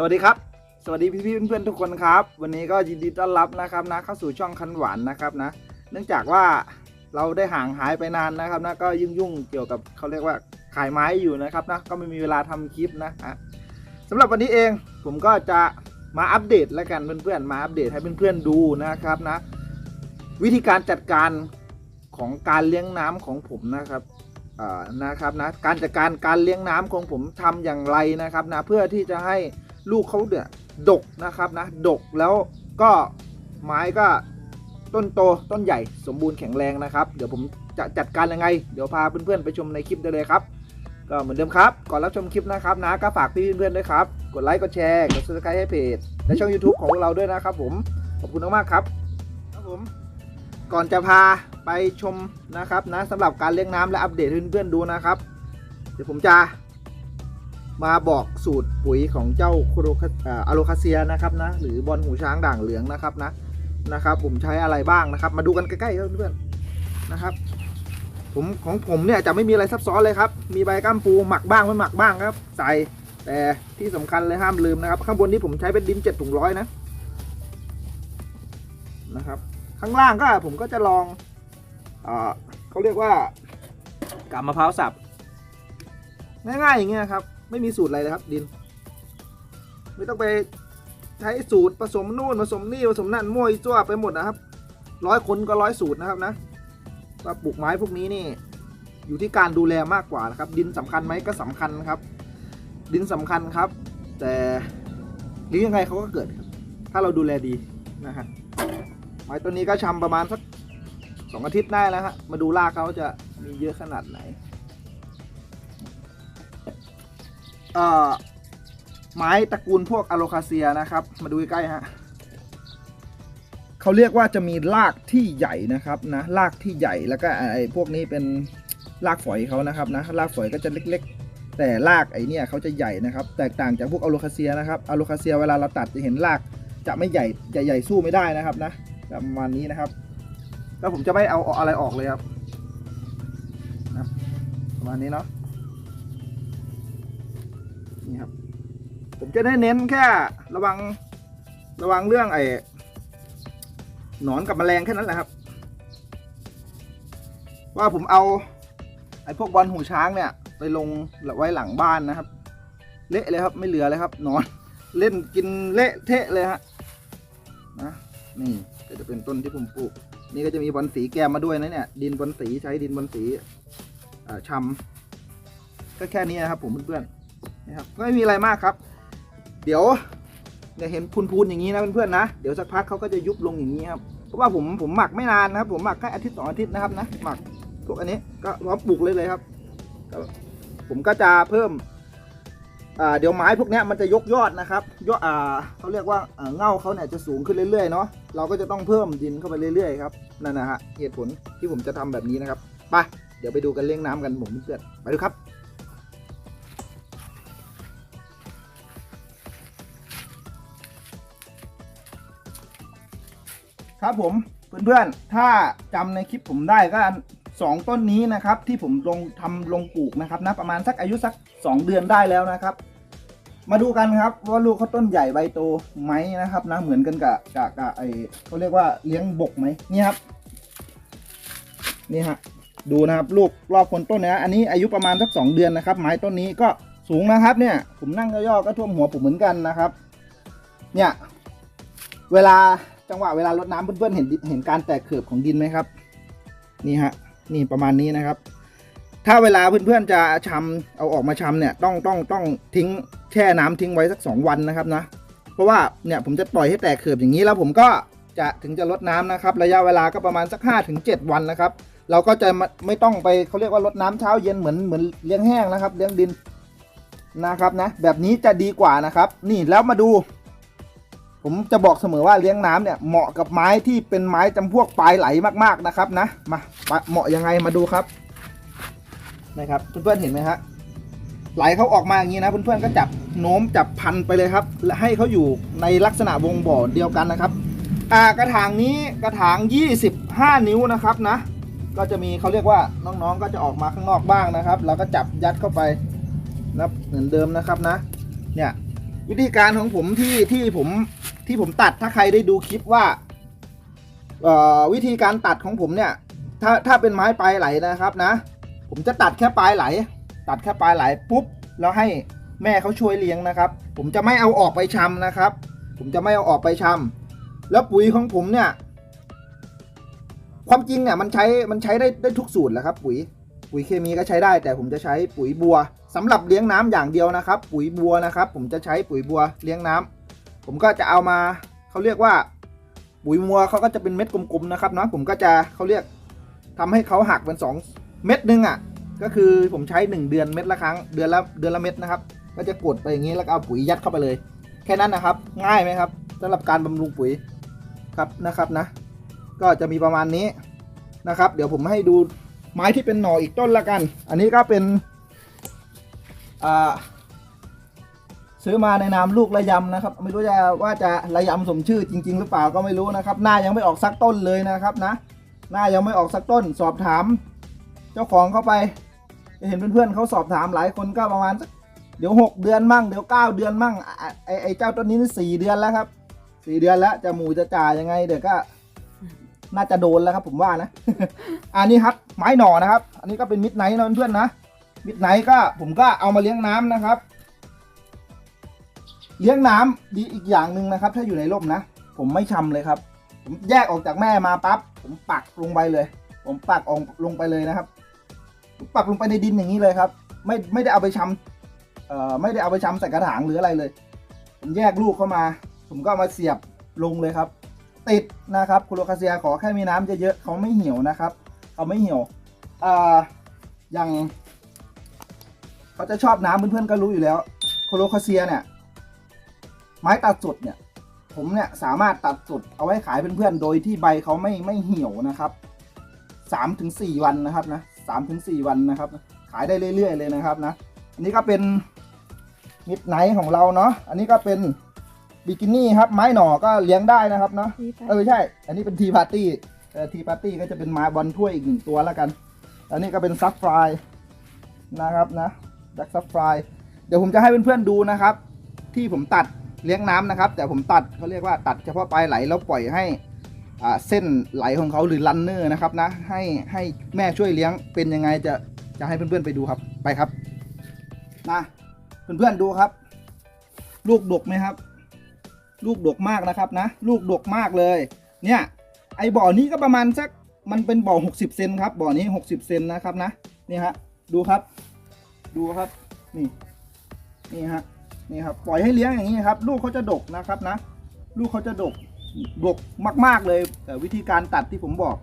สวัสดีครับ สวัสดีพี่ๆเพื่อนๆทุกคนครับ วันนี้ก็ยินดีต้อนรับนะครับนะเข้าสู่ช่องคันหวานนะครับนะ เนื่องจากว่าเราได้ห่างหายไปนานนะครับนะก็ยุ่งยุ่งๆเกี่ยวกับเขาเรียกว่าขายไม้อยู่นะครับนะก็ไม่มีเวลาทำคลิปนะฮะสำหรับวันนี้เองผมก็จะมาอัปเดตแล้วกันเพื่อนๆมาอัปเดตให้เพื่อนๆดูนะครับนะ วิธีการจัดการของการเลี้ยงน้ำของผมนะครับนะครับนะการจัดการการเลี้ยงน้ำของผมทำอย่างไรนะครับนะเพื่อที่จะให้ ลูกเขาเนี่ยดกนะครับนะดกแล้วก็ไม้ก็ต้นโตต้นใหญ่สมบูรณ์แข็งแรงนะครับ เดี๋ยวผมจะจัดการยังไง เดี๋ยวพาเพื่อนๆไปชมในคลิปได้เลยครับ ก็เหมือนเดิมครับ ก่อนรับชมคลิปนะครับนะก็ฝากพี่เพื่อนๆด้วยครับ กดไลค์กดแชร์กด subscribe ให้เพจและช่อง YouTube ของเราด้วยนะครับผมขอบคุณมากๆครับครับผมก่อนจะพาไปชมนะครับนะสำหรับการเลี้ยงน้ำและอัปเดตเพื่อนๆดูนะครับ เดี๋ยวผมจะ มาบอกสูตรปุ๋ยของเจ้าโคโรคอะโลคาเซียนะครับนะหรือบอลหูช้างด่างเหลืองนะครับนะนะครับ ผมใช้อะไรบ้างนะครับ มาดูกันใกล้ๆครับเพื่อนๆนะครับ ผมของผมเนี่ยจะไม่มีอะไรซับซ้อนเลยครับ มีใบก้ามปูหมักบ้างไม่หมักบ้างครับ ใส่แต่ที่สำคัญเลยห้ามลืมนะครับ ข้างบนนี้ผมใช้เป็นดินเจ็ดถุงร้อยนะนะครับ ข้างล่างก็ผมก็จะลองเออเขาเรียกว่ากาบมะพร้าวสับง่ายๆอย่างเงี้ยครับ ไม่มีสูตรอะไรเลยครับ ดิน ไม่ต้องไปใช้สูตรผสมนู่นผสมนี่ผสมนั่นมั่วซั่วไปหมดนะครับร้อยคนก็ร้อยสูตรนะครับนะว่าปลูกไม้พวกนี้นี่ อยู่ที่การดูแลมากกว่านะครับ ดินสำคัญไหมก็สำคัญครับ ดินสำคัญครับ แต่หรือยังไงเขาก็เกิดครับ ถ้าเราดูแลดีนะฮะไม้ต้นนี้ก็ชำประมาณสักสองอาทิตย์ได้แล้วฮะมาดูรากเขาจะมีเยอะขนาดไหน ไม้ตระกูลพวกอะโลคาเซียนะครับ มาดูใกล้ๆฮะเขาเรียกว่าจะมีรากที่ใหญ่นะครับนะรากที่ใหญ่แล้วก็ไอ้พวกนี้เป็นรากฝอยเขานะครับนะรากฝอยก็จะเล็กๆ แต่รากไอ้นี่เขาจะใหญ่นะครับ แตกต่างจากพวกอะโลคาเซียนะครับอะโลคาเซียเวลาเราตัดจะเห็นรากจะไม่ใหญ่ใหญ่สู้ไม่ได้นะครับนะประมาณนี้นะครับ แล้วผมจะไม่เอาอะไรออกเลยครับประมาณนี้เนาะ นี่ครับ ผมจะได้เน้นแค่ระวังระวังเรื่องไอ้หนอนกับแมลงแค่นั้นแหละครับ ว่าผมเอาไอ้พวกบอลหูช้างเนี่ย ไปลงไว้หลังบ้านนะครับ เละเลยครับไม่เหลือเลยครับหนอนเล่นกินเละเทะเลยฮะนะนี่ก็จะเป็นต้นที่ผมปลูก นี่ก็จะมีบอลสีแกมมาด้วยนะเนี่ย ดินบอลสีใช้ดินบอลสีอ่าชำก็แค่นี้นะครับผมเพื่อนๆ นะครับก็ไม่มีอะไรมากครับ เดี๋ยวเดี๋ยวเห็นพูนๆอย่างนี้นะเพื่อนๆนะเดี๋ยวสักพักเขาก็จะยุบลงอย่างนี้ครับเพราะว่าผมผมหมักไม่นานนะครับ ผมหมักแค่อาทิตย์สองอาทิตย์นะครับนะหมักพวกอันนี้ก็พร้อมปลูกเลยเลยครับ ผมก็จะเพิ่มเดี๋ยวไม้พวกนี้มันจะยกยอดนะครับยอดเขาเรียกว่าเง่าเขาเนี่ยจะสูงขึ้นเรื่อยๆเนาะเราก็จะต้องเพิ่มดินเข้าไปเรื่อยๆครับนั่นนะฮะเหตุผลที่ผมจะทำแบบนี้นะครับไปเดี๋ยวไปดูกันเลี้ยงน้ำกันผมเพื่อนไปดูครับ ครับผมเพื่อนๆ ถ้าจำในคลิปผมได้ก็สองต้นนี้นะครับที่ผมลงทำลงปลูกนะครับนะประมาณสักอายุสัก 2 เดือนได้แล้วนะครับ มาดูกันครับว่าลูกเขาต้นใหญ่ใบโตไหมนะครับนะเหมือนกันกับกับกับไอเขาเรียกว่าเลี้ยงบกไหมนี่ครับนี่ฮะดูนะครับลูกรอบคนต้นเนี้ยอันนี้อายุประมาณสัก 2 เดือนนะครับ ไม้ต้นนี้ก็สูงนะครับเนี่ยผมนั่งย่อๆก็ท่วมหัวผมเหมือนกันนะครับ เนี่ยเวลา จังหวะเวลารดน้ำเพื่อนๆเห็นเห็นการแตกเขือบของดินไหมครับ นี่ฮะนี่ประมาณนี้นะครับ ถ้าเวลาเพื่อนๆจะชำเอาออกมาชำเนี่ยต้องต้องต้องทิ้งแช่น้ำทิ้งไว้สัก 2 วันนะครับนะเพราะว่าเนี่ยผมจะปล่อยให้แตกเขือบอย่างนี้แล้วผมก็จะถึงจะลดน้ำนะครับ ระยะเวลาก็ประมาณสัก5ถึง7วันนะครับ เราก็จะไม่ไม่ต้องไปเขาเรียกว่าลดน้ำเช้าเย็นเหมือนเหมือนเลี้ยงแห้งนะครับ เลี้ยงดินนะครับนะแบบนี้จะดีกว่านะครับ นี่แล้วมาดู ผมจะบอกเสมอว่าเลี้ยงน้ำเนี่ยเหมาะกับไม้ที่เป็นไม้จำพวกปลายไหลมากๆนะครับนะมาเหมาะยังไงมาดูครับนะครับเพื่อนๆเห็นไหมฮะไหลเขาออกมาอย่างนี้นะเพื่อนๆก็จับโน้มจับพันไปเลยครับและให้เขาอยู่ในลักษณะวงบ่อเดียวกันนะครับอ่ากระถางนี้กระถาง 25 นิ้วนะครับนะ ก็จะมีเขาเรียกว่าน้องๆก็จะออกมาข้างนอกบ้างนะครับเราก็จับยัดเข้าไปนะเหมือนเดิมนะครับนะเนี่ยวิธีการของผมที่ที่ผม ที่ผมตัดถ้าใครได้ดูคลิปว่าวิธีการตัดของผมเนี่ยถ้าถ้าเป็นไม้ปลายไหลนะครับนะ ผมจะตัดแค่ปลายไหล ตัดแค่ปลายไหลปุ๊บแล้วให้แม่เขาช่วยเลี้ยงนะครับ ผมจะไม่เอาออกไปชำนะครับ ผมจะไม่เอาออกไปชำแล้วปุ๋ยของผมเนี่ย ความจริงเนี่ยมันใช้มันใช้ได้ได้ทุกสูตรแหละครับ ปุ๋ยปุ๋ยเคมีก็ใช้ได้ แต่ผมจะใช้ปุ๋ยบัวสำหรับเลี้ยงน้ำอย่างเดียวนะครับ ปุ๋ยบัวนะครับ ผมจะใช้ปุ๋ยบัวเลี้ยงน้ำ ผมก็จะเอามาเขาเรียกว่าปุ๋ยบัวเขาก็จะเป็นเม็ดกลมๆนะครับเนาะผมก็จะเขาเรียกทำให้เขาหักเป็นสองเม็ดนึงอะ ก็คือผมใช้ 1 เดือนเม็ดละครั้งเดือนละเดือนละเม็ดนะครับ ก็จะกดไปอย่างนี้แล้วเอาปุ๋ยยัดเข้าไปเลย แค่นั้นนะครับ ง่ายไหมครับสำหรับการบำรุงปุ๋ยครับนะครับนะ ก็จะมีประมาณนี้นะครับ เดี๋ยวผมให้ดูไม้ที่เป็นหน่ออีกต้นละกัน อันนี้ก็เป็นอ่า ซื้อมาในนามลูกระยำนะครับ ไม่รู้จะว่าจะระยำสมชื่อจริง ๆ หรือเปล่าก็ไม่รู้นะครับ หน้ายังไม่ออกสักต้นเลยนะครับนะ หน้ายังไม่ออกสักต้น สอบถาม เจ้าของเข้าไปเห็นเพื่อนๆเขาสอบถามหลายคนก็ประมาณสักเดี๋ยวหกเดือนมั่งเดี๋ยวเก้าเดือนมั่งอะไอไอเจ้าต้นนี้นี่สี่เดือนแล้วครับสี่เดือนแล้วจะหมูจะจ่ายยังไง เดี๋ยวก็ น่าจะโดนแล้วครับ ผมว่านะ อันนี้ครับไม้หน่อนะครับ อันนี้ก็เป็นมิดไนท์นะเพื่อนๆนะมิดไนท์ก็ผมก็เอามาเลี้ยงน้ำนะครับ เลี้ยงน้ำดีอีกอย่างหนึ่งนะครับ ถ้าอยู่ในร่มนะ ผมไม่ชำเลยครับ ผมแยกออกจากแม่มาปั๊บผมปักลงไปเลย ผมปักออกลงไปเลยนะครับผมปักลงไปในดินอย่างนี้เลยครับ ไม่ไม่ได้เอาไปชำเอ่อไม่ได้เอาไปชำใส่กระถางหรืออะไรเลย ผมแยกลูกเข้ามา ผมก็ามาเสียบลงเลยครับ ติดนะครับคุโรคาเซียขอแค่มีน้ำเยอะๆเขาไม่เหี่ยวนะครับเขาไม่เหี่ยวอ่าอย่างเขาจะชอบน้ำเพื่อนๆก็รู้อยู่แล้วโคโลคาเซียเนี่ย ไม้ตัดสดเนี่ย ผมเนี่ยสามารถตัดสดเอาไว้ขายเพื่อนๆโดยที่ใบเขาไม่ไม่เหี่ยวนะครับสามถึงสี่วันนะครับนะสามถึงสี่วันนะครับ ขายได้เรื่อยๆเลยนะครับนะ อันนี้ก็เป็นมิดไนท์ของเราเนาะอันนี้ก็เป็นบิกินี่ครับ ไม้หน่อก็เลี้ยงได้นะครับเนาะเออใช่ อันนี้เป็นทีพาร์ตี้เอ่อทีพาร์ตี้ก็จะเป็นไม้บอลถ้วยอีกหนึ่งตัวแล้วกัน อันนี้ก็เป็นซับฟลายนะครับนะดักซับฟลายเดี๋ยวผมจะให้เพื่อนๆดูนะครับ ที่ผมตัด เลี้ยงน้ำนะครับ แต่ผมตัดเขาเรียกว่าตัดเฉพาะปลายไหลแล้วปล่อยให้อ่าเส้นไหลของเขาหรือลันเนอร์นะครับนะให้ให้แม่ช่วยเลี้ยงเป็นยังไงจะจะให้เพื่อนๆไปดูครับไปครับนะเพื่อนๆดูครับ ลูกดกไหมครับ ลูกดกมากนะครับนะ ลูกดกมากเลย เนี่ยไอบ่อนี้ก็ประมาณสักมันเป็นบ่อ 60เซนครับบ่อนี้ 60เซนนะครับนะนี่ฮะดูครับ ดูครับนี่นี่ฮะ นี่ครับปล่อยให้เลี้ยงอย่างนี้ครับ ลูกเขาจะดกนะครับนะ ลูกเขาจะดกดกมาก ๆเลยวิธีการตัดที่ผมบอก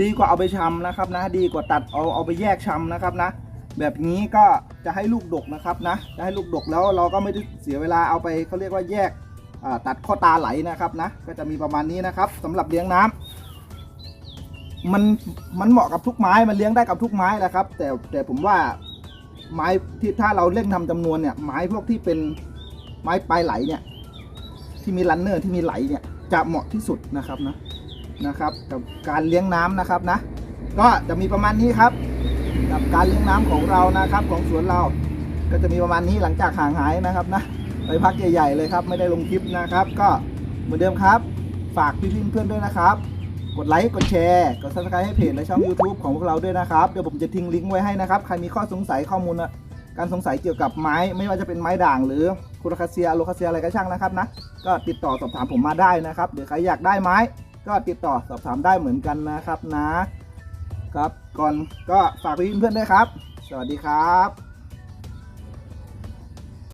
ดีกว่าเอาไปชำนะครับนะ ดีกว่าตัดเอาเอาไปแยกชำนะครับนะ แบบนี้ก็จะให้ลูกดกนะครับนะ จะให้ลูกดกแล้วเราก็ไม่ได้เสียเวลาเอาไปเขาเรียกว่าแยกตัดข้อตาไหลนะครับนะ ก็จะมีประมาณนี้นะครับสำหรับเลี้ยงน้ำมันมันเหมาะกับทุกไม้มันเลี้ยงได้กับทุกไม้แหละครับ แต่แต่ผมว่าไม้ที่ถ้าเราเร่งทำจำนวนเนี่ยไม้พวกที่เป็น ไม้ปลายไหลเนี่ยที่มีรันเนอร์ที่มีไหลเนี่ยจะเหมาะที่สุดนะครับนะนะครับกับการเลี้ยงน้ำนะครับนะ ก็จะมีประมาณนี้ครับ กับการเลี้ยงน้ำของเรานะครับของสวนเรา ก็จะมีประมาณนี้หลังจากห่างหายนะครับนะไปพักใหญ่ๆเลยครับ ไม่ได้ลงคลิปนะครับ ก็เหมือนเดิมครับ ฝากพี่ๆเพื่อนๆด้วยนะครับ กดไลค์กดแชร์กด subscribe ให้เพจและช่อง YouTube ของพวกเราด้วยนะครับ เดี๋ยวผมจะทิ้งลิงก์ไว้ให้นะครับ ใครมีข้อสงสัยข้อมูลอะ การสงสัยเกี่ยวกับไม้ไม่ว่าจะเป็นไม้ด่างหรือคุรคาเซียโลคาเซียอะไรก็ช่างนะครับนะก็ติดต่อสอบถามผมมาได้นะครับหรือใครอยากได้ไม้ ก็ติดต่อสอบถามได้เหมือนกันนะครับนะครับ ก่อนก็ฝากพี่เพื่อนๆด้วยครับ สวัสดีครับ